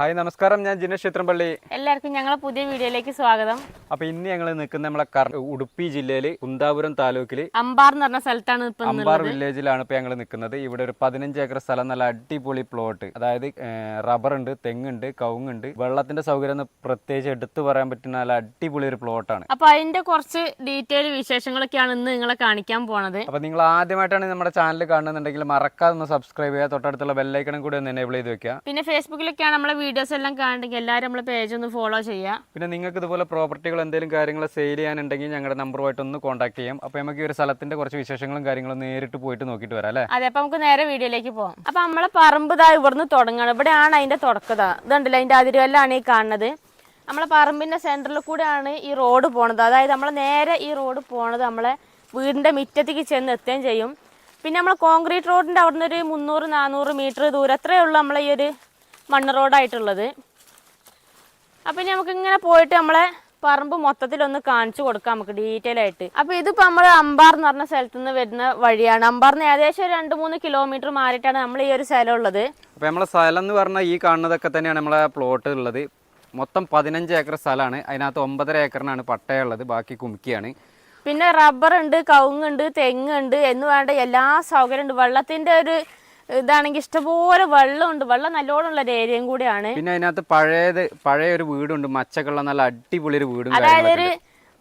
Hi നമസ്കാരം. ഞാൻ ജിനേഷ് ചിത്രംപള്ളി എല്ലാവർക്കും ഞങ്ങളെ പുതിയ വീഡിയോയിലേക്ക് സ്വാഗതം. അപ്പൊ ഇന്ന് ഞങ്ങൾ നിൽക്കുന്ന നമ്മളെ ഉടുപ്പി ജില്ലയിൽ കുന്താപുരം താലൂക്കിൽ അമ്പാർ എന്ന് പറഞ്ഞ സ്ഥലത്താണ് അമ്പാർ വില്ലേജിലാണ് ഇപ്പൊ ഞങ്ങൾ നിൽക്കുന്നത്. ഇവിടെ ഒരു പതിനഞ്ച് ഏക്കർ സ്ഥലം നല്ല അടിപൊളി പ്ലോട്ട് അതായത് റബ്ബർ ഉണ്ട് തെങ്ങുണ്ട് കവുങ്ങുണ്ട്. വെള്ളത്തിന്റെ സൗകര്യം പ്രത്യേകിച്ച് എടുത്തു പറയാൻ പറ്റുന്ന നല്ല അടിപൊളി ഒരു പ്ലോട്ടാണ് അപ്പൊ അതിന്റെ കുറച്ച് ഡീറ്റെയിൽ വിശേഷങ്ങളൊക്കെയാണ് ഇന്ന് നിങ്ങളെ കാണിക്കാൻ പോണത്. അപ്പൊ നിങ്ങൾ ആദ്യമായിട്ടാണ് നമ്മുടെ ചാനൽ കാണുന്നുണ്ടെങ്കിൽ മറക്കാതെ ഒന്ന് സബ്സ്ക്രൈബ് ചെയ്യുക. തൊട്ടടുത്തുള്ള ബെല്ലൈക്കണും കൂടി ഒന്ന് എനേബിൾ ചെയ്ത് വെക്കുക. പിന്നെ ഫേസ്ബുക്കിലൊക്കെയാണ് നമ്മളെ വീഡിയോസ് എല്ലാം കാണുന്നെങ്കിൽ എല്ലാവരും നമ്മളെ പേജ് ഒന്ന് ഫോളോ ചെയ്യുക പിന്നെ നിങ്ങൾക്ക് ഇതുപോലെ പ്രോപ്പർട്ടികൾ എന്തെങ്കിലും കാര്യങ്ങൾ സെയിൽ ചെയ്യാനുണ്ടെങ്കിൽ ഞങ്ങളുടെ നമ്പറുമായിട്ട് ഒന്ന് കോൺടാക്ട് ചെയ്യാം. അപ്പോൾ നമുക്ക് ഈ ഒരു സ്ഥലത്തിന്റെ കുറച്ച് വിശേഷങ്ങളും കാര്യങ്ങളും നേരിട്ട് പോയിട്ട് നോക്കിയിട്ട് വരാം അല്ലേ? അതെ അപ്പൊ നമുക്ക് നേരെ വീഡിയോയിലേക്ക് പോകാം അപ്പൊ നമ്മളെ പറമ്പ് ഇതാ ഇവിടുന്ന് തുടങ്ങണം. ഇവിടെയാണ് അതിന്റെ തുടക്കത ഇതുണ്ടല്ലോ അതിന്റെ അതിരുവല്ലാണ് ഈ കാണുന്നത്. നമ്മളെ പറമ്പിന്റെ സെന്ററിൽ കൂടെയാണ് ഈ റോഡ് പോണത്. അതായത് നമ്മൾ നേരെ ഈ റോഡ് പോണത് നമ്മളെ വീടിന്റെ മുറ്റത്തേക്ക് ചെന്ന് എത്തുകയും ചെയ്യും. പിന്നെ നമ്മൾ കോൺക്രീറ്റ് റോഡിന്റെ അവിടുന്ന് ഒരു മുന്നൂറ് നാനൂറ് മീറ്റർ ദൂരം അത്രയേ ഉള്ളൂ നമ്മളെ ഈ ഒരു മണ്ണ് റോഡായിട്ടുള്ളത്. അപ്പം ഇനി നമുക്കിങ്ങനെ പോയിട്ട് നമ്മളെ പറമ്പ് മൊത്തത്തിലൊന്ന് കാണിച്ചു കൊടുക്കാം നമുക്ക് ഡീറ്റെയിൽ ആയിട്ട്. അപ്പൊ ഇതിപ്പോ നമ്മൾ അമ്പാർ എന്ന് പറഞ്ഞ സ്ഥലത്ത് നിന്ന് വരുന്ന വഴിയാണ്. അമ്പാറിന് ഏകദേശം ഒരു രണ്ട് മൂന്ന് കിലോമീറ്റർ മാറിയിട്ടാണ് നമ്മൾ ഈ ഒരു സ്ഥലം ഉള്ളത് അപ്പോൾ നമ്മളെ സ്ഥലം എന്ന് പറഞ്ഞാൽ ഈ കാണുന്നതൊക്കെ തന്നെയാണ് നമ്മളെ പ്ലോട്ട് ഉള്ളത്. മൊത്തം പതിനഞ്ച് ഏക്കർ സ്ഥലമാണ് അതിനകത്ത് ഒമ്പതര ഏക്കറിനാണ് പട്ടയുള്ളത്. ബാക്കി കുമിക്കിയാണ്. പിന്നെ റബ്ബർ ഉണ്ട് കവുങ്ങുണ്ട് തെങ്ങുണ്ട് എന്ന് വേണ്ട എല്ലാ സൗകര്യം ഉണ്ട് വെള്ളത്തിന്റെ ഒരു ഇതാണെങ്കിൽ ഇഷ്ടംപോലെ വെള്ളമുണ്ട്. വെള്ളം നല്ലോണമുള്ള ഒരു ഏരിയയും കൂടിയാണ്. പിന്നെ അതിനകത്ത് പഴയത് പഴയ ഒരു വീടുണ്ട്. മച്ചക്കുള്ള നല്ല അടിപൊളി ഒരു വീടും അതായത് ഒരു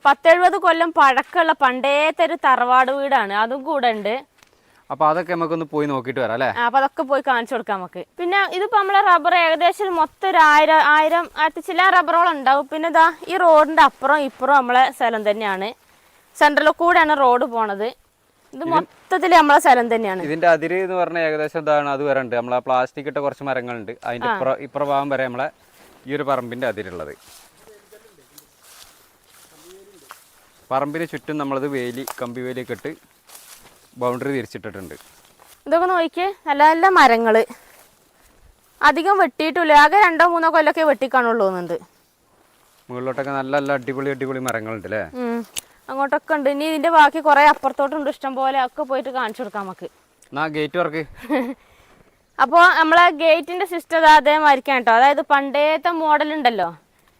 പത്തെഴുപത് കൊല്ലം പഴക്കമുള്ള പണ്ടേത്തെ ഒരു തറവാട് വീടാണ്. അതും കൂടെ ഉണ്ട്. അപ്പൊ അതൊക്കെ നമുക്കൊന്ന് പോയി നോക്കിട്ട് വരാം അല്ലേ? അപ്പൊ അതൊക്കെ പോയി കാണിച്ചു കൊടുക്കാം നമുക്ക്. പിന്നെ ഇതിപ്പോ നമ്മളെ റബ്ബർ ഏകദേശം മൊത്തം ഒരു ആയിരം ആയിരം ആയിരത്തി ചില റബ്ബറോളം ഉണ്ടാവും. പിന്നെ ഇതാ ഈ റോഡിന്റെ അപ്പുറം ഇപ്പുറം നമ്മളെ സ്ഥലം തന്നെയാണ്. സെൻട്രലിൽ കൂടെയാണ് റോഡ് പോണത്. ഇത് മൊത്തത്തിൽ നമ്മളെ സ്ഥലം തന്നെയാണ്. ഇതിന്റെ അതിര് എന്ന് പറഞ്ഞ ഏകദേശം ഇതാണ് അത് വരണ്ട്. നമ്മളെ പ്ലാസ്റ്റിക് ഇട്ട കുറച്ച് മരങ്ങളുണ്ട്. അതിന്റെ ഇപ്പുറ ഭാഗം വരെ നമ്മളെ ഈ ഒരു പറമ്പിന്റെ അതിരുള്ളത്. പറമ്പിന് ചുറ്റും നമ്മളത് വേലി കമ്പി വേലിയൊക്കെ ഇട്ട് ബൗണ്ടറി തിരിച്ചിട്ടിട്ടുണ്ട്. ഇതൊക്കെ നോക്കിയേ നല്ല നല്ല മരങ്ങൾ. അധികം വെട്ടിയിട്ടില്ല. ആകെ രണ്ടോ മൂന്നോ കൊല്ലൊക്കെ വെട്ടിക്കാണുള്ളൂ എന്നുണ്ട് മുകളിലോട്ടൊക്കെ നല്ല നല്ല അടിപൊളി അടിപൊളി മരങ്ങളുണ്ട് അല്ലേ. അങ്ങോട്ടൊക്കെ ഉണ്ട്. ഇനി ഇതിന്റെ ബാക്കി കുറെ അപ്പുറത്തോട്ടുണ്ട് ഇഷ്ടം പോലെ. ഒക്കെ പോയിട്ട് കാണിച്ചു കൊടുക്കാം നമുക്ക്. ഗേറ്റ് വർക്ക് അപ്പോൾ നമ്മളെ ഗേറ്റിന്റെ സിസ്റ്റം അതേമാതിരിക്കാണ് കേട്ടോ. അതായത് പണ്ടേത്തെ മോഡൽ ഉണ്ടല്ലോ.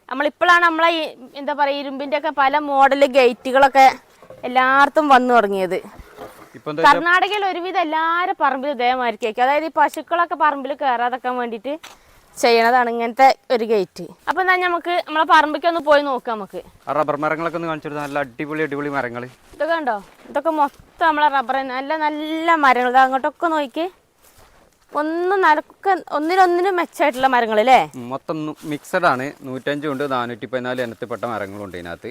നമ്മളിപ്പോഴാണ് നമ്മളെ എന്താ പറയുക ഇരുമ്പിന്റെ ഒക്കെ പല മോഡൽ ഗേറ്റുകളൊക്കെ എല്ലായിടത്തും വന്നു തുടങ്ങിയത്. കർണാടകയിൽ ഒരുവിധം എല്ലാവരും പറമ്പിൽ ഇതേമാതിരിക്കും അതായത് ഈ പശുക്കളൊക്കെ പറമ്പിൽ കയറാതെക്കാൻ വേണ്ടിയിട്ട് ചെയ്യണതാണ് ഇങ്ങനത്തെ ഒരു ഗേറ്റ് അപ്പൊ എന്നാ നമുക്ക് നമ്മളെ പറമ്പിക്ക് ഒന്ന് പോയി നോക്കാം നമുക്ക് റബ്ബർ മരങ്ങളൊക്കെ ഒന്ന് കാണിച്ചു കൊടുത്താൽ നല്ല അടിപൊളി അടിപൊളി മരങ്ങൾ ഇതൊക്കെ ഉണ്ടോ ഇതൊക്കെ മൊത്തം നമ്മളെ റബ്ബർ നല്ല നല്ല മരങ്ങൾ. അങ്ങോട്ടൊക്കെ നോക്കി ഒന്നും നടക്ക ഒന്നിനൊന്നിനും മെച്ചമായിട്ടുള്ള മരങ്ങൾ അല്ലേ? മൊത്തം മിക്സഡ് ആണ്. നൂറ്റഞ്ചും ഉണ്ട് നാനൂറ്റി പതിനാല് ഇനത്തിൽപ്പെട്ട മരങ്ങളുണ്ട് ഇതിനകത്ത്.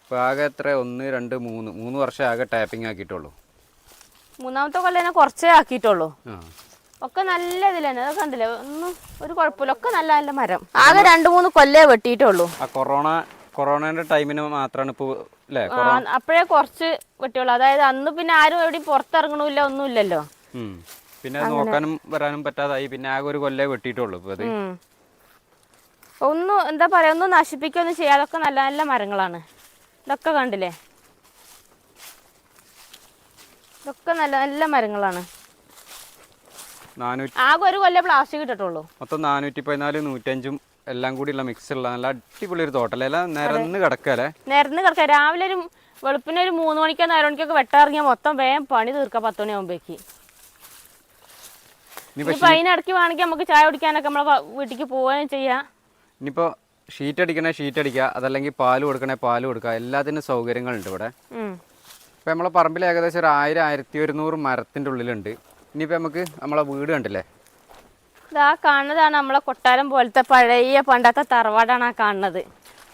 ഇപ്പോൾ ആകെ എത്ര? ഒന്ന് രണ്ട് മൂന്ന്. മൂന്ന് വർഷം ആകെ ടാപ്പിംഗ് ആക്കിയിട്ടുള്ളൂ. മൂന്നാമത്തെ കൊല്ലം കുറച്ചേ ആക്കിയിട്ടുള്ളൂ. ആ. ഒക്കെ നല്ല ഇതിൽ തന്നെ അതൊക്കെ കണ്ടില്ലേ? ഒന്നും ഒരു കുഴപ്പമില്ല. ഒക്കെ നല്ല നല്ല മരം. ആകെ രണ്ടു മൂന്ന് കൊല്ലേ വെട്ടിയിട്ടുള്ളൂ. ആ കൊറോണ കൊറോണന്റെ ടൈമിന് മാത്രമാണ് ഇപ്പോൾ ആ, അപ്പോഴേ കുറച്ച് വെട്ടിയുള്ളൂ. അതായത് അന്ന് പിന്നെ ആരും എവിടെയും പുറത്തിറങ്ങണില്ല ഒന്നുമില്ലല്ലോ. ഇല്ലല്ലോ പിന്നെ നോക്കാനും വരാനും പറ്റാതായി. പിന്നെ ആകെ ഒരു കൊല്ലേ വെട്ടിയിട്ടുള്ളൂ ഇപ്പൊ അത്. ഒന്നും എന്താ പറയാ ഒന്നും നശിപ്പിക്കൊന്നും ചെയ്യാതൊക്കെ നല്ല നല്ല മരങ്ങളാണ്. ഇതൊക്കെ കണ്ടില്ലേ? ഇതൊക്കെ നല്ല നല്ല മരങ്ങളാണ്. ആകെ ഒരു കൊല്ലം പ്ലാസ്റ്റിക് ഇട്ടിട്ടുള്ളൂ. മൊത്തം നാനൂറ്റി പതിനാല് നൂറ്റഞ്ചും എല്ലാം കൂടിയുള്ള മിക്സ് ഉള്ള നല്ല അടിപൊളി ഒരു തോട്ടല്ലേ? എല്ലാം നിരന്ന് കിടക്കല്ലേ നിരന്ന് കിടക്ക രാവിലെ ഒരു വെളുപ്പിന് ഒരു മൂന്ന് മണിക്കോ നാല് മണിക്കൊക്കെ വെട്ടാറിങ്ങിയാൽ മൊത്തം വേഗം പണി തീർക്കാം പത്ത് മണിയാകുമ്പോഴേക്ക് ഇനിയിപ്പോൾ അതിനിടയ്ക്ക് വേണമെങ്കിൽ നമുക്ക് ചായ കുടിക്കാനൊക്കെ നമ്മളെ വീട്ടിലേക്ക് പോവുകയും ചെയ്യാം. ഇനിയിപ്പോ ഷീറ്റ് അടിക്കണേ ഷീറ്റ് അടിക്കുക അതല്ലെങ്കിൽ പാൽ കൊടുക്കണേ പാൽ കൊടുക്കുക. എല്ലാത്തിനും സൗകര്യങ്ങളുണ്ട് ഇവിടെ. ഇപ്പൊ ഇപ്പം നമ്മളെ പറമ്പിൽ ഏകദേശം ഒരു ആയിരം ആയിരത്തി ഒരുന്നൂറ് മരത്തിന്റെ ഉള്ളിലുണ്ട്. ഇനിയിപ്പോൾ നമുക്ക് നമ്മളെ വീട് കണ്ടില്ലേ? ഇതാ കാണുന്നതാണ് നമ്മളെ കൊട്ടാരം പോലത്തെ പഴയ പണ്ടത്തെ തറവാടാണ് ആ കാണുന്നത്.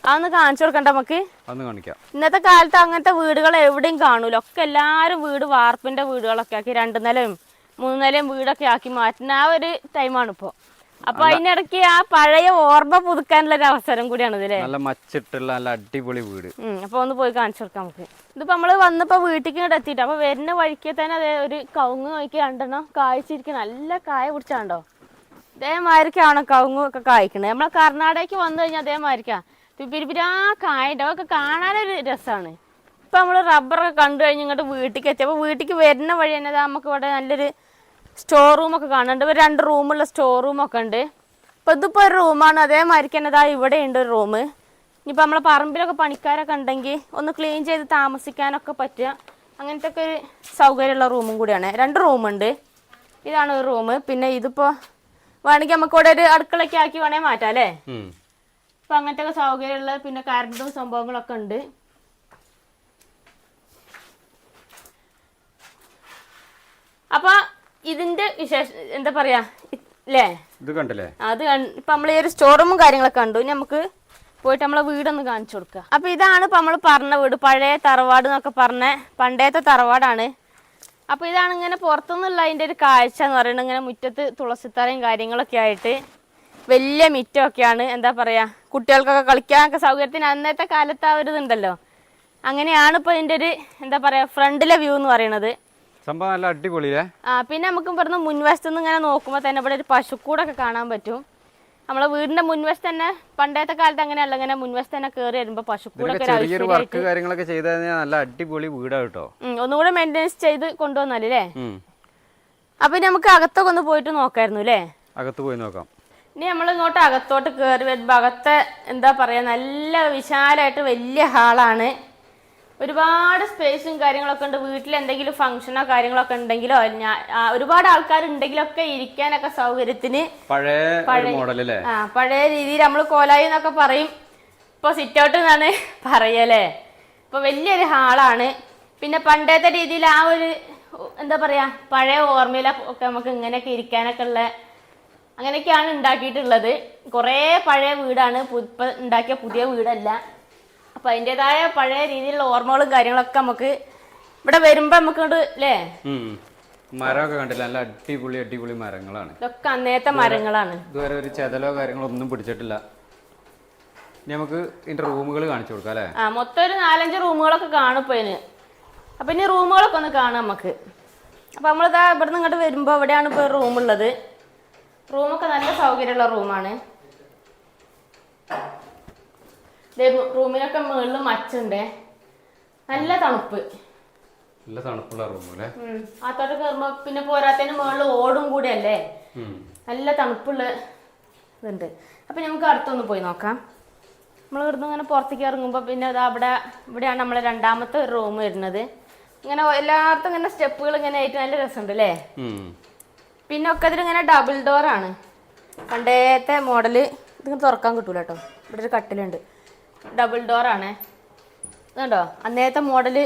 അതൊന്ന് കാണിച്ചു കൊടുക്കണ്ട നമുക്ക്? അന്ന് കാണിക്കാം. ഇന്നത്തെ കാലത്ത് അങ്ങനത്തെ വീടുകൾ എവിടെയും കാണൂല. ഒക്കെ എല്ലാരും വീട് വാർപ്പിന്റെ വീടുകളൊക്കെ ആക്കി രണ്ടു നിലയും മൂന്ന് നിലയും വീടൊക്കെ ആക്കി മാറ്റുന്ന ആ ഒരു ടൈമാണ് ഇപ്പോൾ അപ്പൊ അതിനിടയ്ക്ക് ആ പഴയ ഓർമ്മ പുതുക്കാനുള്ള ഒരു അവസരം കൂടിയാണ് ഇതില്ലേ നല്ല മച്ചിട്ടുള്ള നല്ല അടിപൊളി വീട്. അപ്പൊ ഒന്ന് പോയി കാണിച്ചു കൊടുക്കാം നമുക്ക്. ഇതിപ്പോ നമ്മൾ വന്നപ്പോ വീട്ടിലേക്ക് ഇങ്ങോട്ട് എത്തിയിട്ട്. അപ്പൊ വരുന്ന വഴിക്ക് തന്നെ അതെ ഒരു കവുങ്ങ് നോക്കി രണ്ടെണ്ണം കായ്ച്ചിരിക്കും നല്ല കായ പിടിച്ചാണ്ടോ? അതേമാതിരിക്കാണ് കവുങ്ങും ഒക്കെ കായ്ക്കണത് നമ്മളെ കർണാടകയ്ക്ക് വന്നു കഴിഞ്ഞാൽ അതേമാതിരിക്കാ. പിരിപിരാ കായുണ്ട് അതൊക്കെ കാണാനൊരു രസമാണ് ഇപ്പൊ നമ്മൾ റബ്ബറൊക്കെ കണ്ടു കഴിഞ്ഞ് ഇങ്ങോട്ട് വീട്ടിലേക്ക് എത്തി. അപ്പൊ വീട്ടിലേക്ക് വരുന്ന വഴി തന്നെ നമുക്ക് ഇവിടെ നല്ലൊരു സ്റ്റോർ റൂം ഒക്കെ കാണുന്നുണ്ട് ഒരു രണ്ട് റൂമുള്ള സ്റ്റോർ റൂം ഒക്കെ ഉണ്ട്. ഇപ്പൊ ഇതിപ്പോ ഒരു റൂമാണ് അതേമാതിരി തന്നെ ഇതാ ഇവിടെ ഉണ്ട് ഒരു റൂം ഇനിയിപ്പോൾ നമ്മളെ പറമ്പിലൊക്കെ പണിക്കാരൊക്കെ ഉണ്ടെങ്കിൽ ഒന്ന് ക്ലീൻ ചെയ്ത് താമസിക്കാനൊക്കെ പറ്റുക. അങ്ങനത്തെ ഒക്കെ ഒരു സൗകര്യമുള്ള റൂമും കൂടിയാണ്. രണ്ട് റൂമുണ്ട് ഇതാണ് ഒരു റൂം പിന്നെ ഇതിപ്പോൾ വേണമെങ്കിൽ നമുക്ക് ഇവിടെ ഒരു അടുക്കളയ്ക്ക് ആക്കി വേണേ മാറ്റാം അല്ലേ? ഇപ്പൊ അങ്ങനത്തെ ഒക്കെ സൗകര്യമുള്ള പിന്നെ കറണ്ടും സംഭവങ്ങളൊക്കെ ഉണ്ട്. അപ്പൊ ഇതിന്റെ വിശേഷം എന്താ പറയാ ല്ലേ ഇത് കണ്ടില്ലേ? അത് ഇപ്പൊ നമ്മൾ ഈ ഒരു സ്റ്റോറൂമും കാര്യങ്ങളൊക്കെ കണ്ടു. ഇനി നമുക്ക് പോയിട്ട് നമ്മളെ വീടൊന്ന് കാണിച്ചു കൊടുക്കുക അപ്പൊ ഇതാണ് ഇപ്പൊ നമ്മൾ പറഞ്ഞ വീട്. പഴയ തറവാട് എന്നൊക്കെ പറഞ്ഞ പണ്ടേത്തെ തറവാടാണ്. അപ്പൊ ഇതാണ് ഇങ്ങനെ പുറത്തുനിന്നുള്ള അതിന്റെ ഒരു കാഴ്ച എന്ന് പറയുന്നത്. ഇങ്ങനെ മുറ്റത്ത് തുളസിത്തറയും കാര്യങ്ങളൊക്കെ ആയിട്ട് വലിയ മിറ്റമൊക്കെയാണ് എന്താ പറയാ കുട്ടികൾക്കൊക്കെ കളിക്കാനൊക്കെ സൗകര്യത്തിന് അന്നത്തെ കാലത്ത് ആ ഒരു ഇതുണ്ടല്ലോ അങ്ങനെയാണ് ഇപ്പൊ ഇതിന്റെ ഒരു എന്താ പറയാ ഫ്രണ്ടിലെ വ്യൂ എന്ന് പറയുന്നത്. സംഭവം നല്ല അടിപൊളിയേ ആ പിന്നെ നമുക്ക് ഇവിടുന്ന് മുൻവശത്ത് നിന്ന് ഇങ്ങനെ നോക്കുമ്പോൾ തന്നെ ഇവിടെ ഒരു പശുക്കൂടൊക്കെ കാണാൻ പറ്റും. നമ്മളെ വീടിന്റെ മുൻവശത്ത് തന്നെ പണ്ടത്തെ കാലത്ത് അങ്ങനെയല്ല ഇങ്ങനെ മുൻവശത്ത് തന്നെ കയറി വരുമ്പോ പശുക്കൂടൊക്കെ ചെറിയൊരു വർക്ക് കാര്യങ്ങളൊക്കെ ചെയ്ത് കഴിഞ്ഞാൽ നല്ല അടിപൊളി വീടാട്ടോ കേട്ടോ. ഒന്നുകൂടെ മെയിന്റെനൻസ് ചെയ്ത് കൊണ്ടുവന്നാലേ. അപ്പൊ ഇനി നമുക്ക് അകത്തൊക്കെ ഒന്ന് പോയിട്ട് നോക്കായിരുന്നു അല്ലേ അകത്ത് പോയി നോക്കാം. ഇനി നമ്മൾ ഇങ്ങോട്ട് അകത്തോട്ട് കയറി വരുമ്പോൾ അകത്തെ എന്താ പറയാ നല്ല വിശാലമായിട്ട് വലിയ ഹാളാണ്. ഒരുപാട് സ്പേസും കാര്യങ്ങളൊക്കെ ഉണ്ട്. വീട്ടിൽ എന്തെങ്കിലും ഫംഗ്ഷനോ കാര്യങ്ങളൊക്കെ ഉണ്ടെങ്കിലോ ഒരുപാട് ആൾക്കാരുണ്ടെങ്കിലൊക്കെ ഇരിക്കാനൊക്കെ സൗകര്യത്തിന് പഴയ ആ പഴയ രീതിയിൽ നമ്മൾ കോലായി എന്നൊക്കെ പറയും. ഇപ്പൊ സിറ്റ് ഔട്ട് എന്നാണ് പറയല്ലേ ഇപ്പൊ വലിയൊരു ഹാളാണ്. പിന്നെ പണ്ടത്തെ രീതിയിൽ ആ ഒരു എന്താ പറയാ പഴയ ഓർമ്മയിലൊക്കെ നമുക്ക് ഇങ്ങനെയൊക്കെ ഇരിക്കാനൊക്കെ ഉള്ള അങ്ങനെയൊക്കെയാണ് ഉണ്ടാക്കിയിട്ടുള്ളത്. കുറേ പഴയ വീടാണ്. ഇപ്പൊ ഉണ്ടാക്കിയ പുതിയ വീടല്ല. അപ്പൊ അതിന്റെതായ പഴയ രീതിയിലുള്ള ഓർമ്മകളും കാര്യങ്ങളൊക്കെ നമുക്ക് ഇവിടെ വരുമ്പോ നമുക്ക് അല്ലേ. മരമൊക്കെ കണ്ടില്ല. നല്ല അടിപൊളി അടിപൊളി മരങ്ങളാണ്. ഇതൊക്കെ അന്നേത്തെ മരങ്ങളാണ്. ഇതുവരെ ഒരു ചെതലോ കാര്യങ്ങളോ ഒന്നും പിടിച്ചിട്ടില്ല. ഇനി നമുക്ക് ഇതിന്റെ റൂമുകൾ കാണിച്ചു കൊടുക്കാം അല്ലേ? ആ മൊത്തം ഒരു നാലഞ്ച് റൂമുകളൊക്കെ കാണും ഇപ്പൊ ഇതിന്. അപ്പൊ ഇനി റൂമുകളൊക്കെ ഒന്ന് കാണാം നമുക്ക്. അപ്പൊ നമ്മളിതാ ഇവിടുന്ന് ഇങ്ങോട്ട് വരുമ്പോ ഇവിടെയാണ് ഇപ്പൊ റൂമുള്ളത്. റൂമൊക്കെ നല്ല സൗകര്യമുള്ള റൂമാണ്. റൂമിനൊക്കെ മുകളിൽ മച്ചുണ്ട്. നല്ല തണുപ്പ്. നല്ല തണുപ്പുള്ള റൂം അല്ലേ ഉം. അകത്തോട്ട് കയറുമ്പോ പിന്നെ പോരാത്തതിന് മുകളിൽ ഓടും കൂടെ അല്ലേ നല്ല തണുപ്പുള്ള ഇതുണ്ട്. അപ്പൊ നമുക്ക് അടുത്തൊന്ന് പോയി നോക്കാം. നമ്മൾ ഇവിടുന്ന് ഇങ്ങനെ പുറത്തേക്ക് ഇറങ്ങുമ്പോൾ പിന്നെ അത് അവിടെ ഇവിടെയാണ് നമ്മളെ രണ്ടാമത്തെ ഒരു റൂം വരുന്നത്. ഇങ്ങനെ എല്ലായിടത്തും ഇങ്ങനെ സ്റ്റെപ്പുകൾ ഇങ്ങനെ ആയിട്ട് നല്ല രസമുണ്ട് അല്ലേ പിന്നെ ഒക്കെ ഇതിലിങ്ങനെ ഡബിൾ ഡോർ ആണ്. പണ്ടേത്തെ മോഡൽ ഇതിങ്ങനെ തുറക്കാൻ കിട്ടൂല കേട്ടോ ഇവിടെ ഒരു കട്ടിലുണ്ട്. ഡബിൾ ഡോർ ആണേ. ഇതുണ്ടോ? അന്നേരത്തെ മോഡൽ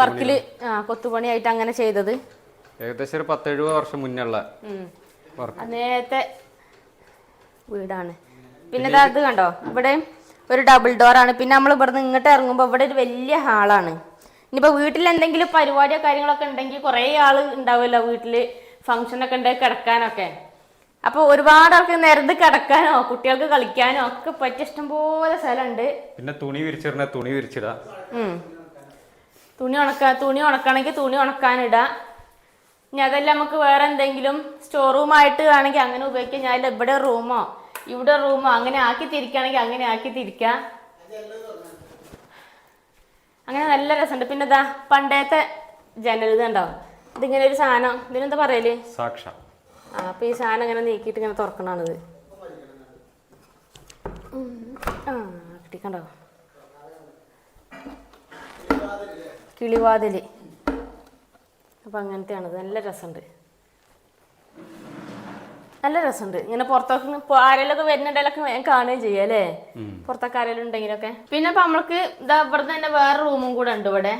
വർക്കിൽ ആ കൊത്തുപണിയായിട്ട് അങ്ങനെ ചെയ്തത്. ഏകദേശം ഒരു പത്തെഴുപത് വർഷം മുന്നുള്ള അന്നേരത്തെ വീടാണ്. പിന്നെ ഇതാത് ഇത് കണ്ടോ? ഇവിടെ ഒരു ഡബിൾ ഡോർ ആണ്. പിന്നെ നമ്മൾ ഇവിടുന്ന് ഇങ്ങോട്ട് ഇറങ്ങുമ്പോൾ ഇവിടെ ഒരു വലിയ ഹാളാണ്. ഇനിയിപ്പോൾ വീട്ടിൽ എന്തെങ്കിലും പരിപാടിയോ കാര്യങ്ങളൊക്കെ ഉണ്ടെങ്കിൽ കുറേ ആൾ ഉണ്ടാവുമല്ലോ വീട്ടിൽ ഫംഗ്ഷനൊക്കെ ഉണ്ടെങ്കിൽ കിടക്കാനൊക്കെ. അപ്പോൾ ഒരുപാട് ആൾക്ക് നിരന്ന് കിടക്കാനോ കുട്ടികൾക്ക് കളിക്കാനോ ഒക്കെ പറ്റിയ ഇഷ്ടംപോലെ സ്ഥലമുണ്ട്. പിന്നെ തുണി വിരിച്ചിടണ തുണി വിരിച്ചിടാം. തുണി ഉണക്ക തുണി ഉണക്കണമെങ്കിൽ തുണി ഉണക്കാനിടാം. ഇനി അതെല്ലാം നമുക്ക് വേറെ എന്തെങ്കിലും സ്റ്റോർ റൂമായിട്ട് ആണെങ്കിൽ അങ്ങനെ ഉപയോഗിക്കാം. ഞാൻ ഇവിടെ റൂമോ ഇവിടെ റൂമോ അങ്ങനെ ആക്കി തിരിക്കുകയാണെങ്കിൽ അങ്ങനെ ആക്കി തിരിക്കാം. അങ്ങനെ നല്ല രസമുണ്ട്. പിന്നെ ഇതാ പണ്ടത്തെ ജനൽ ഉണ്ടാവും ഇതിങ്ങനെ ഒരു സാധനം ഇതിനെന്താ പറയൽ? സാക്ഷ. അപ്പൊ ഈ സാധനം ഇങ്ങനെ നീക്കിയിട്ട് ഇങ്ങനെ തുറക്കണാണിത്. ആ കിട്ടിക്കണ്ടോ? കിളിവാതിൽ. അപ്പൊ അങ്ങനത്തെയാണിത്. നല്ല രസമുണ്ട്. നല്ല രസമുണ്ട്. ഇങ്ങനെ പുറത്തൊക്കെ ആരെയൊക്കെ ആരെങ്കിലൊക്കെ വരുന്നുണ്ടെങ്കിലൊക്കെ വേഗം കാണുകയും ചെയ്യാം അല്ലേ? പുറത്തൊക്കെ ആരെങ്കിലും ഉണ്ടെങ്കിലൊക്കെ. പിന്നെ ഇപ്പൊ നമ്മൾക്ക് ഇതാ ഇവിടെ തന്നെ വേറെ റൂമും കൂടെ ഉണ്ട് ഇവിടെ.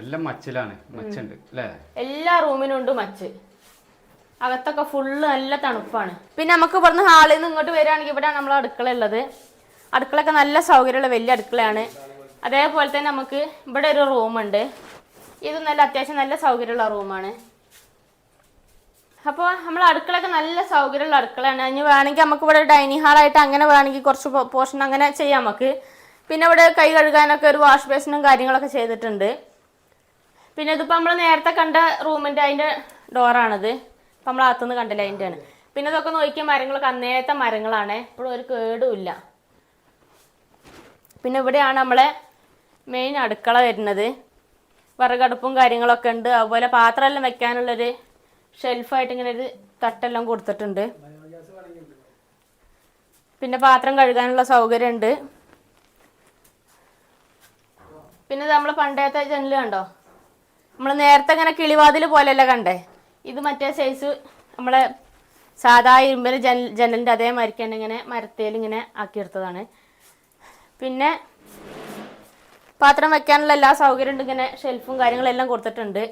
എല്ലാം മച്ചിലാണ് മച്ചുണ്ട് അല്ലേ? എല്ലാ റൂമിനും ഉണ്ട് മച്ച്. അകത്തൊക്കെ ഫുള്ള് നല്ല തണുപ്പാണ്. പിന്നെ നമുക്ക് ഇവിടുന്ന് ഹാളിൽ നിന്ന് ഇങ്ങോട്ട് വരികയാണെങ്കിൽ ഇവിടെ നമ്മൾ അടുക്കള ഉള്ളത് അടുക്കളയൊക്കെ നല്ല സൗകര്യമുള്ള വലിയ അടുക്കളയാണ്. അതേപോലെ തന്നെ നമുക്ക് ഇവിടെ ഒരു റൂമുണ്ട് ഇത് നല്ല അത്യാവശ്യം നല്ല സൗകര്യമുള്ള റൂമാണ് അപ്പോൾ നമ്മൾ അടുക്കളയൊക്കെ നല്ല സൗകര്യമുള്ള അടുക്കളയാണ്. ഇനി വേണമെങ്കിൽ നമുക്ക് ഇവിടെ ഡൈനിങ് ഹാളായിട്ട് അങ്ങനെ വേണമെങ്കിൽ കുറച്ച് പോർഷൻ അങ്ങനെ ചെയ്യാം നമുക്ക്. പിന്നെ ഇവിടെ കൈ കഴുകാനൊക്കെ ഒരു വാഷ് ബേസിനും കാര്യങ്ങളൊക്കെ ചെയ്തിട്ടുണ്ട്. പിന്നെ ഇതിപ്പോൾ നമ്മൾ നേരത്തെ കണ്ട റൂമിന്റെ അതിന്റെ ഡോറാണിത്. ഇപ്പം നമ്മൾ അകത്തുനിന്ന് കണ്ടില്ല അതിന്റെ ആണ്. പിന്നെ ഇതൊക്കെ നോക്കിയ മരങ്ങളൊക്കെ അന്നേരത്തെ മരങ്ങളാണ്. ഇപ്പോഴും ഒരു കേടുമില്ല പിന്നെ ഇവിടെയാണ് നമ്മളെ മെയിൻ അടുക്കള വരുന്നത്. വിറകടുപ്പും കാര്യങ്ങളൊക്കെ ഉണ്ട്. അതുപോലെ പാത്രമെല്ലാം വെക്കാനുള്ളൊരു ഷെൽഫായിട്ട് ഇങ്ങനെ ഒരു തട്ടെല്ലാം കൊടുത്തിട്ടുണ്ട്. പിന്നെ പാത്രം കഴുകാനുള്ള സൗകര്യം ഉണ്ട് പിന്നെ നമ്മൾ പണ്ടത്തെ ജനൽ കണ്ടോ? നമ്മൾ നേരത്തെ ഇങ്ങനെ കിളിവാതിൽ പോലെയല്ല കണ്ടേ? ഇത് മറ്റേ സൈസ് നമ്മളെ സാധാ ഇരുമ്പിന് ജനൽ ജനലിന്റെ അതേ മരിക്കാണ്ട് ഇങ്ങനെ മരത്തേൽ ഇങ്ങനെ ആക്കിയെടുത്തതാണ്. പിന്നെ പാത്രം വെക്കാനുള്ള എല്ലാ സൗകര്യം ഉണ്ട് ഇങ്ങനെ ഷെൽഫും കാര്യങ്ങളെല്ലാം കൊടുത്തിട്ടുണ്ട്.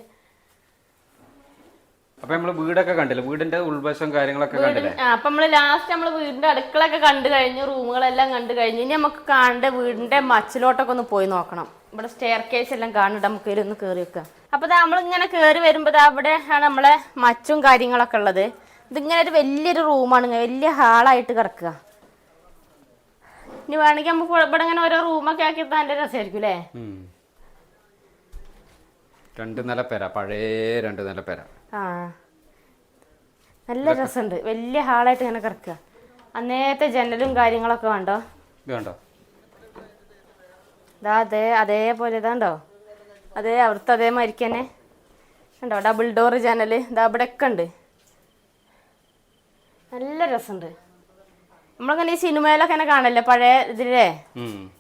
അപ്പൊ നമ്മൾ വീടൊക്കെ കണ്ടില്ലേ? വീടിന്റെ ഉൾവശം കാര്യങ്ങളൊക്കെ കണ്ടില്ലേ? അപ്പൊ നമ്മൾ ലാസ്റ്റ് നമ്മൾ വീടിന്റെ അടുക്കളൊക്കെ കണ്ടു കഴിഞ്ഞു റൂമുകളെല്ലാം കണ്ടു കഴിഞ്ഞു. ഇനി നമുക്ക് കാണേണ്ട വീടിന്റെ മച്ചിലോട്ടൊക്കെ ഒന്ന് പോയി നോക്കണം. ഇവിടെ സ്റ്റെയർ കേസ് എല്ലാം കാണണ്ട നമുക്ക് ഇതിലൊന്ന് കയറി വെക്കാം. അപ്പൊ നമ്മളിങ്ങനെ കയറി വരുമ്പോ അവിടെ ആണ് നമ്മളെ മച്ചും കാര്യങ്ങളൊക്കെ ഉള്ളത്. ഇതിങ്ങനെ ഒരു വലിയൊരു റൂമാണ് വലിയ ഹാളായിട്ട് കിടക്കുക. ഇനി വേണമെങ്കിൽ നമുക്ക് ഇവിടെ ഇങ്ങനെ ഓരോ റൂമൊക്കെ ആക്കി നല്ല രസമായിരിക്കും അല്ലേ. രണ്ട് നില പേരാ പഴയ രണ്ട് നില പെര ആ. നല്ല രസമുണ്ട്. വലിയ ഹാളായിട്ട് ഇങ്ങനെ കിടക്കുക. അന്നേരത്തെ ജനലും കാര്യങ്ങളൊക്കെ വേണ്ടോ വേണ്ടോ ഇതാ അതേ അതേപോലെ ഇതാണ്ടോ അതേ അവിടുത്തെ അതേ തന്നെ. ഉണ്ടോ ഡബിൾ ഡോർ ജനൽ ഇതാ ഇവിടെയൊക്കെ ഉണ്ട്. നല്ല രസമുണ്ട്. നമ്മളിങ്ങനെ ഈ സിനിമയിലൊക്കെ തന്നെ കാണല്ലേ? പഴയ ഇതിലേ.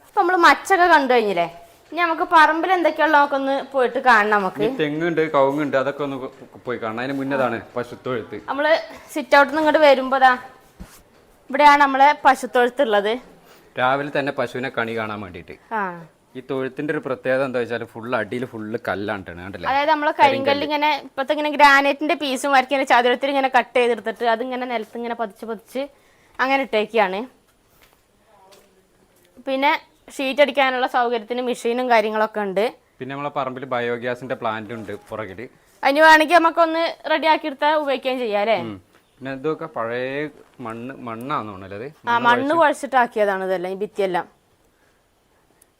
ഇപ്പൊ നമ്മൾ മച്ചൊക്കെ കണ്ടു കഴിഞ്ഞില്ലേ? ഇനി നമുക്ക് പറമ്പിൽ എന്തൊക്കെയുള്ള നമുക്കൊന്ന് പോയിട്ട് കാണണം നമുക്ക്. തെങ്ങുണ്ട് കവുങ്ങുണ്ട് അതൊക്കെ ഒന്ന് പോയി കാണാം അതിന് മുന്നതാണ് പശുത്തൊഴുത്ത്. നമ്മൾ സിറ്റ് ഔട്ട് നിന്ന് ഇങ്ങോട്ട് വരുമ്പോ ഇവിടെയാണ് നമ്മളെ പശുത്തൊഴുത്തുള്ളത് രാവിലെ തന്നെ പശുവിനെ കണി കാണാൻ വേണ്ടിയിട്ട്. ഈ തൊഴുത്തിന്റെ ഒരു പ്രത്യേകത എന്താ വെച്ചാൽ ഫുൾ അടിയിൽ ഫുള്ള് കല്ലാണ് കണ്ടില്ലേ? അതായത് നമ്മളെ കരിങ്കല്ല് ഇങ്ങനെ ഇപ്പത്തെ ഇങ്ങനെ ഗ്രാനൈറ്റിന്റെ പീസും വരക്കി ഇങ്ങനെ ചതുരത്തിൽ ഇങ്ങനെ കട്ട് ചെയ്തെടുത്തിട്ട് അതിങ്ങനെ നിലത്ത് ഇങ്ങനെ പതിച്ച് പതിച്ച് അങ്ങനെ ഇട്ടേക്കാണ്. പിന്നെ ഷീറ്റ് അടിക്കാനുള്ള സൗകര്യത്തിന് മെഷീനും കാര്യങ്ങളൊക്കെ ഉണ്ട്. പിന്നെ നമ്മളെ പറമ്പിൽ ബയോഗ്യാസിന്റെ പ്ലാന്റ് ഉണ്ട് പുറകിൽ. അതിന് വേണമെങ്കിൽ നമുക്കൊന്ന് റെഡി ആക്കി എടുത്താൽ ഉപയോഗിക്കുകയും ചെയ്യാം അല്ലേ? പിന്നെ ഇതൊക്കെ പഴയ മണ്ണ് മണ്ണാന്ന് തോന്നലത് ആ മണ്ണ് കുഴച്ചിട്ടാക്കിയതാണ് ഇതെല്ലാം ഈ ഭിത്തിയെല്ലാം.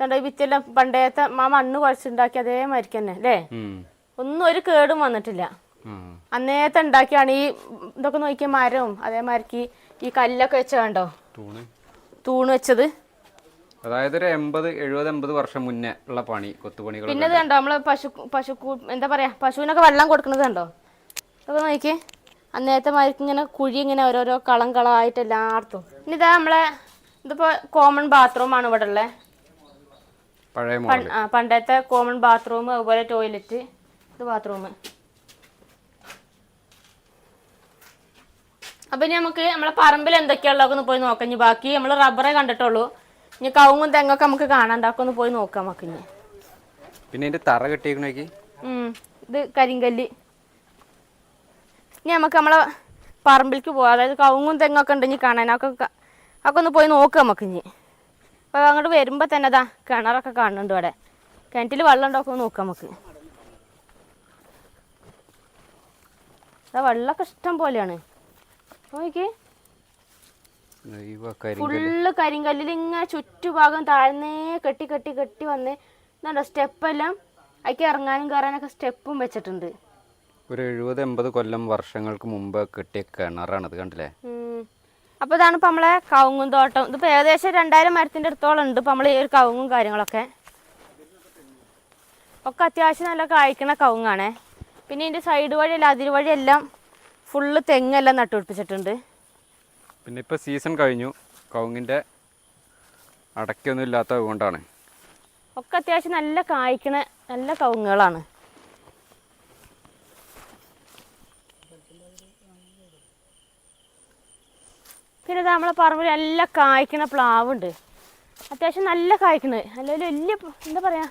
കണ്ടോ ഈ ഭിത്തിയെല്ലാം പണ്ടേത്തെ ആ മണ്ണ് കുഴച്ചിട്ടുണ്ടാക്കി അതേമാതിരി തന്നെ അല്ലേ? ഒന്നും ഒരു കേടും വന്നിട്ടില്ല. അന്നേത്തെ ഉണ്ടാക്കിയാണ് ഈ ഇതൊക്കെ നോക്കിയ മരവും അതേമാതിരിക്ക് ഈ കല്ലൊക്കെ വെച്ച കണ്ടോ? തൂണ്. തൂണ് വെച്ചത്. അതായത് ഒരു എൺപത് എഴുപത് എൺപത് വർഷം മുന്നേ ഉള്ള പണി കൊത്തുപണികൾ പിന്നെ ഇത് കണ്ടോ? നമ്മൾ പശു പശു എന്താ പറയാ പശുവിനൊക്കെ വെള്ളം കൊടുക്കുന്നത് കണ്ടോ? നോക്കി നോക്കിയേ. അന്നേരത്തെ മാതിരിക്ക് ഇങ്ങനെ കുഴി ഇങ്ങനെ ഓരോരോ കളം കളമായിട്ട് എല്ലായിടത്തും ഇനി ഇതാ നമ്മളെ ഇതിപ്പോ കോമൺ ബാത്റൂം ആണ് ഇവിടെ ഉള്ളത് പണ്ടത്തെ കോമൺ ബാത്റൂം അതുപോലെ ടോയ്ലറ്റ് ഇത് ബാത്റൂം അപ്പൊ ഇനി നമുക്ക് നമ്മളെ പറമ്പിൽ എന്തൊക്കെയുള്ളതൊക്കെ ഒന്ന് പോയി നോക്കാം. ഇനി ബാക്കി നമ്മൾ റബ്ബറേ കണ്ടിട്ടുള്ളൂ. ഇനി കവുങ്ങും തെങ്ങൊക്കെ നമുക്ക് കാണാണ്ടാക്കും. ഒന്ന് പോയി നോക്കാം നമുക്ക് ഇനി. പിന്നെ ഇതിന്റെ തറ കെട്ടിയേക്കണേക്ക്. ഇത് കരിങ്കല്ല്. ഇനി നമുക്ക് നമ്മളെ പറമ്പിലേക്ക് പോവാം. അതായത് കവുങ്ങും തെങ്ങൊക്കെ ഉണ്ട് ഇനി കാണാൻ. ഒക്കെ ഒക്കെ ഒന്ന് പോയി നോക്കാം നമുക്ക് ഇനി. അപ്പോൾ അങ്ങോട്ട് വരുമ്പോൾ തന്നെ അതാ കിണറൊക്കെ കാണുന്നുണ്ട് ഇവിടെ. കിണറ്റിൽ വെള്ളം ഉണ്ടോ നോക്കാം നമുക്ക്. അതാ വെള്ളമൊക്കെ ഇഷ്ടം പോലെയാണ്. നോക്കി ഫുള്ള് കരിങ്കല്ലിൽ ഇങ്ങനെ ചുറ്റുഭാഗം താഴ്ന്നേ കെട്ടി കെട്ടി കെട്ടി വന്ന് എന്താ സ്റ്റെപ്പെല്ലാം അതിക്ക് ഇറങ്ങാനും കയറാനൊക്കെ സ്റ്റെപ്പും വെച്ചിട്ടുണ്ട്. ഒരു എഴുപത് എൺപത് കൊല്ലം വർഷങ്ങൾക്ക് മുമ്പ് കെട്ടിയ കിണറാണത് കണ്ടില്ലേ? അപ്പോൾ അപ്പൊ ഇതാണ് ഇപ്പൊ നമ്മളെ കവുങ്ങും തോട്ടം. ഇതിപ്പോ ഏകദേശം രണ്ടായിരം മരത്തിന്റെ അടുത്തോളം ഉണ്ട് ഇപ്പൊ നമ്മൾ ഈ ഒരു കവുങ്ങും കാര്യങ്ങളൊക്കെ. ഒക്കെ അത്യാവശ്യം നല്ല കായ്ക്കണ കവുങ്ങാണേ. പിന്നെ ഇതിന്റെ സൈഡ് വഴിയല്ല അതിരുവഴിയെല്ലാം ഫുള്ള് തെങ്ങെല്ലാം നട്ടുപിടിപ്പിച്ചിട്ടുണ്ട്. പിന്നെ ഇപ്പോൾ സീസൺ കഴിഞ്ഞു. കവുങ്ങിന്റെ അടയ്ക്കൊന്നും ഇല്ലാത്തത് കൊണ്ടാണ്. ഒക്കെ അത്യാവശ്യം നല്ല കായ്ക്കണ നല്ല കവുങ്ങുകളാണ്. പിന്നെ നമ്മളെ പറമ്പിൽ നല്ല കായ്ക്കണ പ്ലാവുണ്ട്. അത്യാവശ്യം നല്ല കായ്ക്കണത് അല്ലെങ്കിൽ വലിയ എന്താ പറയാ?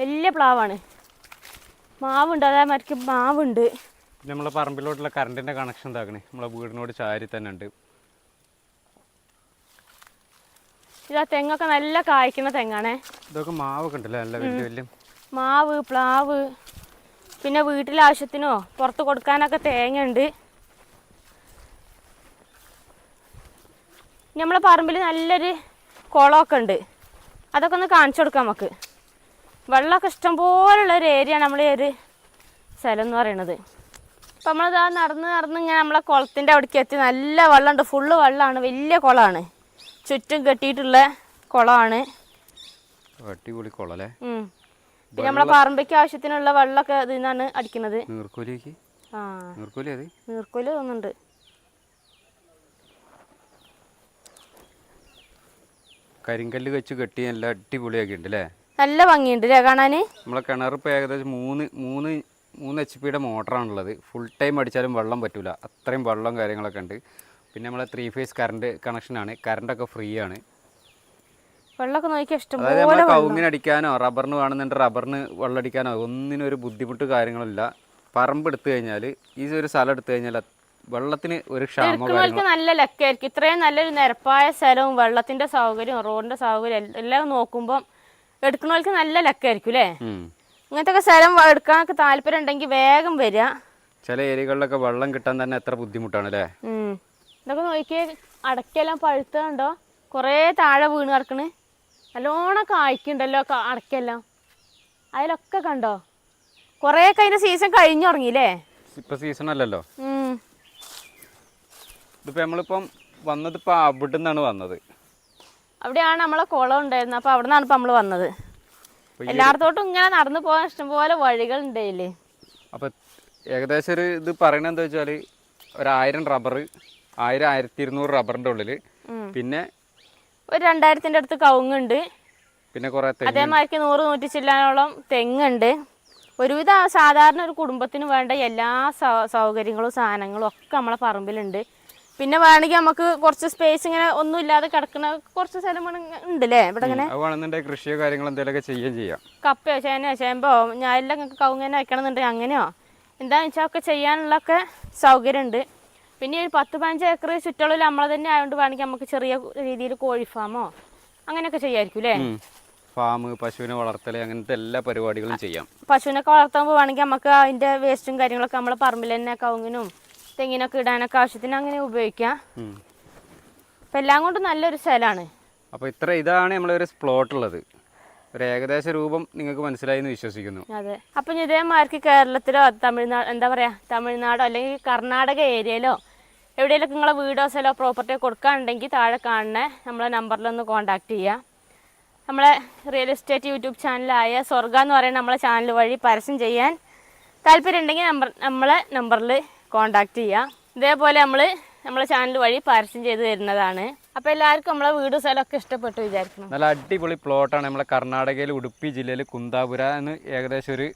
വലിയ പ്ലാവാണ്. മാവുണ്ട്. അതേമാതിരിക്ക് മാവുണ്ട്. പിന്നെ നമ്മളെ പറമ്പിലോട്ടുള്ള കറണ്ടിന്റെ കണക്ഷൻ എന്താക്കണേ നമ്മളെ വീടിനോട് ചാരി തന്നെ ഉണ്ട്. ഇതാ തെങ്ങൊക്കെ നല്ല കായ്ക്കുന്ന തെങ്ങാണേ. ഇതൊക്കെ മാവൊക്കെ ഉണ്ടല്ലേ? നല്ല വലിയ വലിയ മാവ് പ്ലാവ് പിന്നെ വീട്ടിലെ ആവശ്യത്തിനോ പുറത്ത് കൊടുക്കാനൊക്കെ തേങ്ങ ഉണ്ട് നമ്മളെ പറമ്പിൽ നല്ലൊരു കുളമൊക്കെ ഉണ്ട്. അതൊക്കെ ഒന്ന് കാണിച്ചു കൊടുക്കാം നമുക്ക്. വെള്ളമൊക്കെ ഇഷ്ടംപോലുള്ള ഒരു ഏരിയ നമ്മളെ ഒരു സ്ഥലം എന്ന് പറയണത്. അപ്പം നമ്മളിതാ നടന്ന് നടന്ന് ഇങ്ങനെ നമ്മളെ കുളത്തിന്റെ അവിടേക്ക് എത്തി. നല്ല വെള്ളമുണ്ട്. ഫുള്ള് വെള്ളമാണ്. വലിയ കുളമാണ്. ചുറ്റും കെട്ടിയിട്ടുള്ള കുളമാണ്. അടിപൊളി പിന്നെ നമ്മളെ പറമ്പയ്ക്ക് ആവശ്യത്തിനുള്ള വെള്ളമൊക്കെ ഇതിൽ നിന്നാണ് അടിക്കുന്നത്. നീർക്കോലിയൊക്കെ? തോന്നുന്നുണ്ട്. കരിങ്കല്ല് വെച്ച് കെട്ടി നല്ല അടിപൊളിയാക്കി ഉണ്ട് അല്ലേ? നല്ല ഭംഗിയുണ്ട് അല്ലേ കാണാൻ നമ്മളെ കിണറിപ്പ് ഏകദേശം മൂന്ന് മൂന്ന് മൂന്ന് എച്ച് പിയുടെ മോട്ടറാണുള്ളത്. ഫുൾ ടൈം അടിച്ചാലും വെള്ളം പറ്റൂല. അത്രയും വെള്ളം കാര്യങ്ങളൊക്കെ ഉണ്ട്. പിന്നെ നമ്മളെ ത്രീ ഫേസ് കറണ്ട് കണക്ഷനാണ് കറണ്ടൊക്കെ ഫ്രീ ആണ്. വെള്ളമൊക്കെ നോക്കിയാൽ ഇഷ്ടംപോലെ കവുങ്ങിന് അടിക്കാനോ റബ്ബറിന് വേണമെന്നുണ്ട് റബ്ബറിന് വെള്ളം അടിക്കാനോ ഒന്നിനും ഒരു ബുദ്ധിമുട്ട് കാര്യങ്ങളില്ല പറമ്പ് എടുത്തു കഴിഞ്ഞാൽ ഈ ഒരു സ്ഥലം എടുത്തു കഴിഞ്ഞാൽ വെള്ളത്തിന് ഒരു ക്ഷാമോ കാര്യങ്ങളോ എടുക്കുന്നവർക്ക് നല്ല ലക്കായിരിക്കും. ഇത്രയും നല്ലൊരു നിരപ്പായ സ്ഥലവും വെള്ളത്തിന്റെ സൗകര്യവും റോഡിന്റെ സൗകര്യം എല്ലാം നോക്കുമ്പോൾ എടുക്കുന്നവർക്ക് നല്ല ലക്കായിരിക്കും അല്ലേ. ഇങ്ങനത്തെ സ്ഥലം എടുക്കാനൊക്കെ താല്പര്യം ഉണ്ടെങ്കിൽ വേഗം വരിക ചില ഏരിയകളിലൊക്കെ വെള്ളം കിട്ടാൻ തന്നെ എത്ര ബുദ്ധിമുട്ടാണ് അല്ലേ. ഇതൊക്കെ നോക്കിയേ അടക്കെല്ലാം പഴുത്തുണ്ടോ കുറേ താഴെ വീണ് കിടക്കണ്. നല്ലോണം കായ്ക്കുണ്ടല്ലോ അടക്കെല്ലാം. അതിലൊക്കെ കണ്ടോ? കുറേ കഴിഞ്ഞ സീസൺ കഴിഞ്ഞു തുടങ്ങിയില്ലേ? ഇപ്പൊ സീസൺ അല്ലല്ലോ. ഇതിപ്പോ നമ്മളിപ്പം വന്നത് ഇപ്പൊ അവിടെ നിന്നാണ് വന്നത്. അവിടെയാണ് നമ്മളെ കുളം ഉണ്ടായിരുന്നത്. അപ്പൊ അവിടെ നിന്നാണ് ഇപ്പൊ നമ്മൾ വന്നത്. എല്ലായിടത്തോട്ടും ഇങ്ങനെ നടന്നു പോകാൻ ഇഷ്ടംപോലെ വഴികൾ ഉണ്ടായില്ലേ അപ്പൊ ഏകദേശം ഒരു ഇത് പറയണത് എന്താ വെച്ചാൽ ഒരായിരം റബ്ബർ ആയിരം ആയിരത്തി ഇരുന്നൂറ് റബ്ബറിന്റെ ഉള്ളിൽ. പിന്നെ ഒരു രണ്ടായിരത്തിന്റെ അടുത്ത് കവുങ്ങുണ്ട്. പിന്നെ കുറെ അതേമാതിരി നൂറ് നൂറ്റി ചില്ലാനോളം തെങ്ങുണ്ട്. ഒരുവിധ സാധാരണ ഒരു കുടുംബത്തിന് വേണ്ട എല്ലാ സൗകര്യങ്ങളും സാധനങ്ങളും ഒക്കെ നമ്മളെ പറമ്പിലുണ്ട്. പിന്നെ വേണമെങ്കിൽ നമുക്ക് കുറച്ച് സ്പേസ് ഇങ്ങനെ ഒന്നും ഇല്ലാതെ കിടക്കുന്ന കുറച്ച് സ്ഥലം ഉണ്ടല്ലേ? ഇവിടെ ഇങ്ങനെ കൃഷിയോ കാര്യങ്ങളോ എന്തെങ്കിലുമൊക്കെ ചെയ്യുകയും ചെയ്യാം. കപ്പയോ ചേനയോ ചേമ്പോ ഞാൻ എല്ലാം നിങ്ങൾക്ക് കവുങ്ങനെ വെക്കണമെന്നുണ്ടെങ്കിൽ അങ്ങനെയോ? എന്താണെന്ന് വെച്ചാൽ ഒക്കെ ചെയ്യാനുള്ളൊക്കെ സൗകര്യമുണ്ട്. പിന്നെ ഒരു പത്ത് പതിനഞ്ച് ഏക്കർ ചുറ്റളവിൽ നമ്മളെ തന്നെ ആയതുകൊണ്ട് വേണമെങ്കിൽ നമുക്ക് ചെറിയ രീതിയിൽ കോഴി ഫാമോ അങ്ങനെയൊക്കെ ചെയ്യായിരിക്കും അല്ലേ ഫാം പശുവിനെ വളർത്തൽ അങ്ങനത്തെ എല്ലാ പരിപാടികളും ചെയ്യാം. പശുവിനൊക്കെ വളർത്താൻ വേണമെങ്കിൽ നമുക്ക് അതിന്റെ വേസ്റ്റും കാര്യങ്ങളൊക്കെ നമ്മളെ പറമ്പിൽ തന്നെ കവുങ്ങിനും തെങ്ങിനൊക്കെ ഇടാനൊക്കെ ആവശ്യത്തിന് അങ്ങനെ ഉപയോഗിക്കാം. അപ്പൊ എല്ലാം കൊണ്ടും നല്ലൊരു സ്ഥലമാണ് അപ്പോൾ ഇത്ര ഇതാണ് നമ്മളൊരു സ്പ്ലോട്ട് ഉള്ളത് ഒരു ഏകദേശ രൂപം നിങ്ങൾക്ക് മനസ്സിലായി എന്ന് വിശ്വസിക്കുന്നു. അതെ. അപ്പം ഇതേമാർക്ക് കേരളത്തിലോ തമിഴ്നാട് എന്താ പറയുക തമിഴ്നാടോ അല്ലെങ്കിൽ കർണാടക ഏരിയയിലോ എവിടെയെങ്കിലും നിങ്ങളെ വീടോ സ്ഥലമോ പ്രോപ്പർട്ടിയോ കൊടുക്കാനുണ്ടെങ്കിൽ താഴെ കാണുന്ന നമ്മളെ നമ്പറിലൊന്ന് കോൺടാക്റ്റ് ചെയ്യുക നമ്മളെ റിയൽ എസ്റ്റേറ്റ് യൂട്യൂബ് ചാനലായ സ്വർഗ എന്ന് പറയുന്ന നമ്മളെ ചാനൽ വഴി പരസ്യം ചെയ്യാൻ താല്പര്യം ഉണ്ടെങ്കിൽ നമ്പർ നമ്മളെ നമ്പറിൽ കോൺടാക്റ്റ് ചെയ്യുക ഇതേപോലെ നമ്മൾ നമ്മളെ ചാനൽ വഴി പരസ്യം ചെയ്ത് തരുന്നതാണ്. അപ്പൊ എല്ലാവർക്കും നമ്മളെ വീട് സ്ഥലമൊക്കെ ഇഷ്ടപ്പെട്ടു വിചാരിക്കുന്നു. നല്ല അടിപൊളി പ്ലോട്ടാണ് നമ്മളെ കർണാടകയിൽ ഉടുപ്പി ജില്ലയിൽ കുന്താപുര എന്ന് ഏകദേശം ഒരു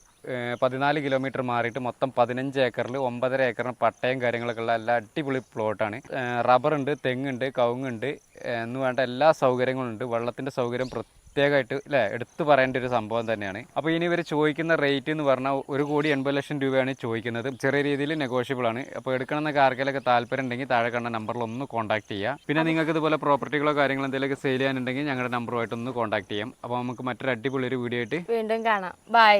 പതിനാല് കിലോമീറ്റർ മാറിയിട്ട് മൊത്തം പതിനഞ്ച് ഏക്കറിൽ ഒമ്പതര ഏക്കറിന് പട്ടയം കാര്യങ്ങളൊക്കെ ഉള്ള എല്ലാ അടിപൊളി പ്ലോട്ടാണ് റബ്ബറുണ്ട് തെങ്ങുണ്ട് കവുങ്ങുണ്ട് എന്ന് വേണ്ട എല്ലാ സൗകര്യങ്ങളുണ്ട് വെള്ളത്തിന്റെ സൗകര്യം പ്രത്യേകമായിട്ട് അല്ലേ എടുത്തു പറയേണ്ട ഒരു സംഭവം തന്നെയാണ്. അപ്പോൾ ഇനി ഇവർ ചോദിക്കുന്ന റേറ്റ് എന്ന് പറഞ്ഞാൽ ഒരു കോടി എൺപത് ലക്ഷം രൂപയാണ് ചോദിക്കുന്നത്. ചെറിയ രീതിയിൽ നെഗോഷ്യബിൾ ആണ്. അപ്പോൾ എടുക്കണം എന്നൊക്കെ ആർക്കെങ്കിലൊക്കെ താല്പര്യം ഉണ്ടെങ്കിൽ താഴെ കണ്ട നമ്പറിൽ ഒന്ന് കോൺടാക്ട് ചെയ്യാം. പിന്നെ നിങ്ങൾക്ക് ഇതുപോലെ പ്രോപ്പർട്ടികളോ കാര്യങ്ങളോ എന്തെങ്കിലും സെയിൽ ചെയ്യാനുണ്ടെങ്കിൽ ഞങ്ങളുടെ നമ്പറുമായിട്ട് ഒന്ന് കോൺടാക്ട് ചെയ്യാം. അപ്പോൾ നമുക്ക് മറ്റൊരു അടിപൊളി ഒരു വീഡിയോ ആയിട്ട് വീണ്ടും കാണാം. ബൈ